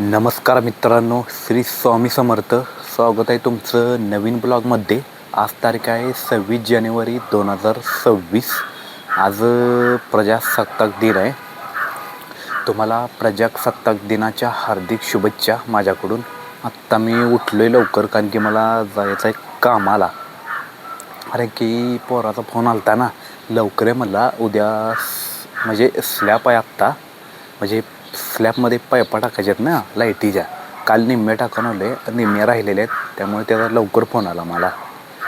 नमस्कार मित्रांनो श्री स्वामी समर्थ. स्वागत आहे तुमचं नवीन ब्लॉगमध्ये. आज तारीख आहे सव्वीस जानेवारी दोन हजार सव्वीस. आज प्रजासत्ताक दिन आहे. तुम्हाला प्रजासत्ताक दिनाच्या हार्दिक शुभेच्छा माझ्याकडून. आत्ता मी उठलो आहे लवकर कारण की मला जायचं आहे कामाला. अरे की पोराचा फोन आलता ना. लवकर आहे मला उद्या म्हणजे स्लॅप आहे आत्ता. म्हणजे स्लॅबमध्ये पायपा टाकायचे आहेत ना लाईटीच्या काल निम्मे टाकून आले निम्मे राहिलेले आहेत त्यामुळे त्याचा लवकर फोन आला मला.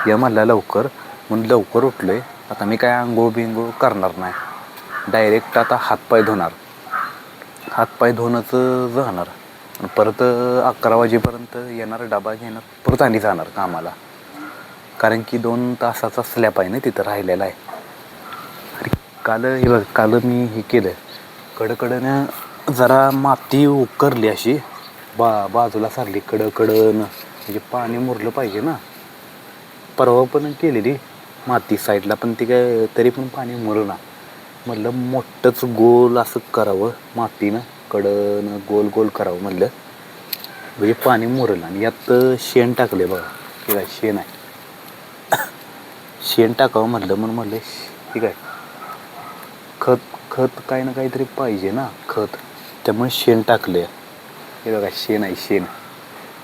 या म्हणला लवकर म्हणून लवकर उठलो आहे आता मी काय आंघोळ बिंगोळ करणार नाही. डायरेक्ट आता हातपाय धुणार. हातपाय धुवूनच जाणार. परत अकरा वाजेपर्यंत येणार डबा घेणार परत आणि जाणार कामाला. कारण की दोन तासाचा स्लॅब आहे ना तिथं राहिलेला आहे. अरे काल हे बघ काल मी हे केलं. कडकडनं जरा माती उकरली अशी. बा बाजूला सारली कडकडनं म्हणजे पाणी मुरलं पाहिजे ना. परवा पण केलेली माती साईडला पण ती काय तरी पण पाणी मुरलं ना. म्हणलं मोठंच गोल असं करावं मातीनं. कडनं गोल गोल करावं म्हणलं. म्हणजे पाणी मुरलं आणि यात शेण टाकले बघा. हे काय शेण आहे. शेण टाकावं म्हटलं म्हणून म्हणलं ठीक आहे खत खत काही ना काहीतरी पाहिजे ना खत. त्यामुळे शेण टाकलं हे बघा शेण आहे शेण.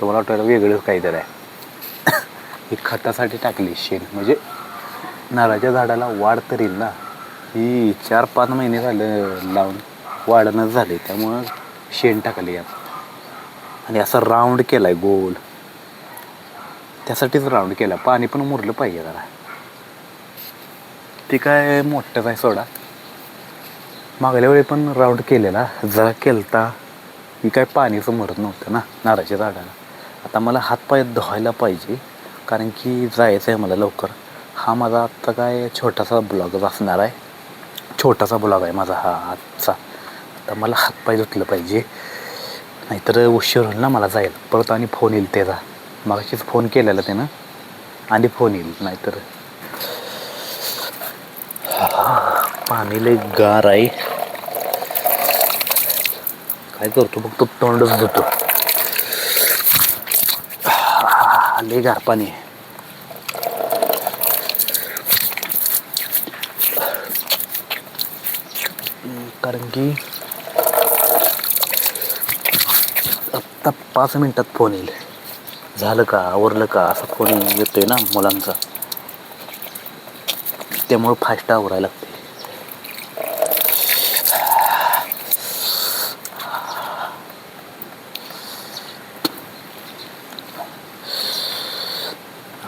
तुम्हाला वाटायला वेगळं काहीतरी आहे. हे खतासाठी टाकली शेण. म्हणजे नारळाच्या झाडाला वाढ तर येईल ना. ही चार पाच महिने झालं लावून वाढणं झाले त्यामुळं शेण टाकले यात. आणि असा राऊंड केला आहे गोल. त्यासाठीच राऊंड केला. पाणी पण मुरलं पाहिजे जरा. ते काय मोठंच आहे सोडा. मागल्या वेळी पण राऊंड केलेला. जरा केलता. मी काय पाणीचं मरत नव्हतं ना नारळाच्या झाडाला. आता मला हातपाय धुवायला पाहिजे कारण की जायचं आहे मला लवकर. हा माझा आत्ता काय छोटासा ब्लॉगच असणार आहे. छोटासा ब्लॉग आहे माझा हा आजचा. आता मला हातपाय धुतलं पाहिजे. नाहीतर उशीर होईल ना मला जायला. परत आणि फोन येईल त्याचा. मागाशीच फोन केलेला त्यानं. आणि फोन येईल नाहीतर. पाणी लय गार आहे. काय करतो? फक्त तोंडच धुतो. लय गार पाणी आहे. कारण की आत्ता पाच मिनटात फोन येईल. झालं का? आवरलं का? असा फोन येतोय ना मुलांचा. त्यामुळं फास्ट आवरायला लागते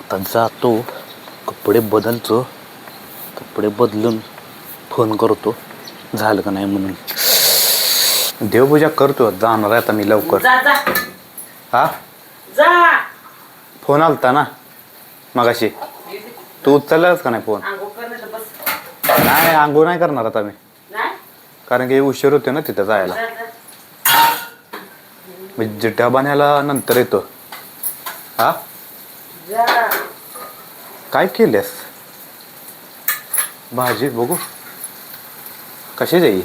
आता जातो कपडे बदलतो. कपडे बदलून फोन करतो. झालं का नाही म्हणून. देवपूजा करतो जाणार आहे आता मी लवकर. जा जा. हा? जा. फोन आलता ना? मगाशी. तू उचललाच का नाही फोन? आंघोळ करण्याचं बस. नाही आंघोळ नाही करणार आता मी. नाही? कारण की उशीर होते ना तिथं जायला. जा जा. म्हणजे डबा न्यायला नंतर येतो. हा? काय केलेस? भाजी बघू. कशी जाई?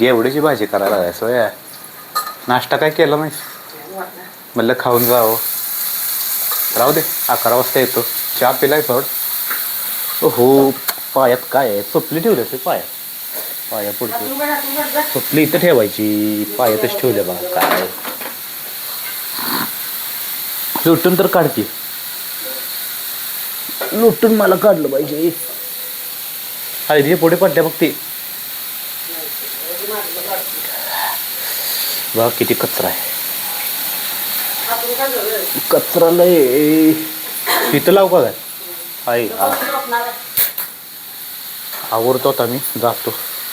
गेवडीची. भाजी करायला आहे सोया नाश्ता काय केला नाही म्हणलं खाऊन जावं. राहू दे अकरा वाजता येतो. चहा पिलाय सोड. हो पायात काय आहे? चपली ठेवली असे पायात. पाया पुढची. चपली इथं ठेवायची. पायातच ठेवल्या बा काय? लुटून तर काढते लुटून मला काढलं पाहिजे. हळदीचे पुढे पडल्या बघ ते. बघ किती कचरा आहे? कचरा लय. इथं लावू का काय? हा. आहे. आवरतो आता मी जातो.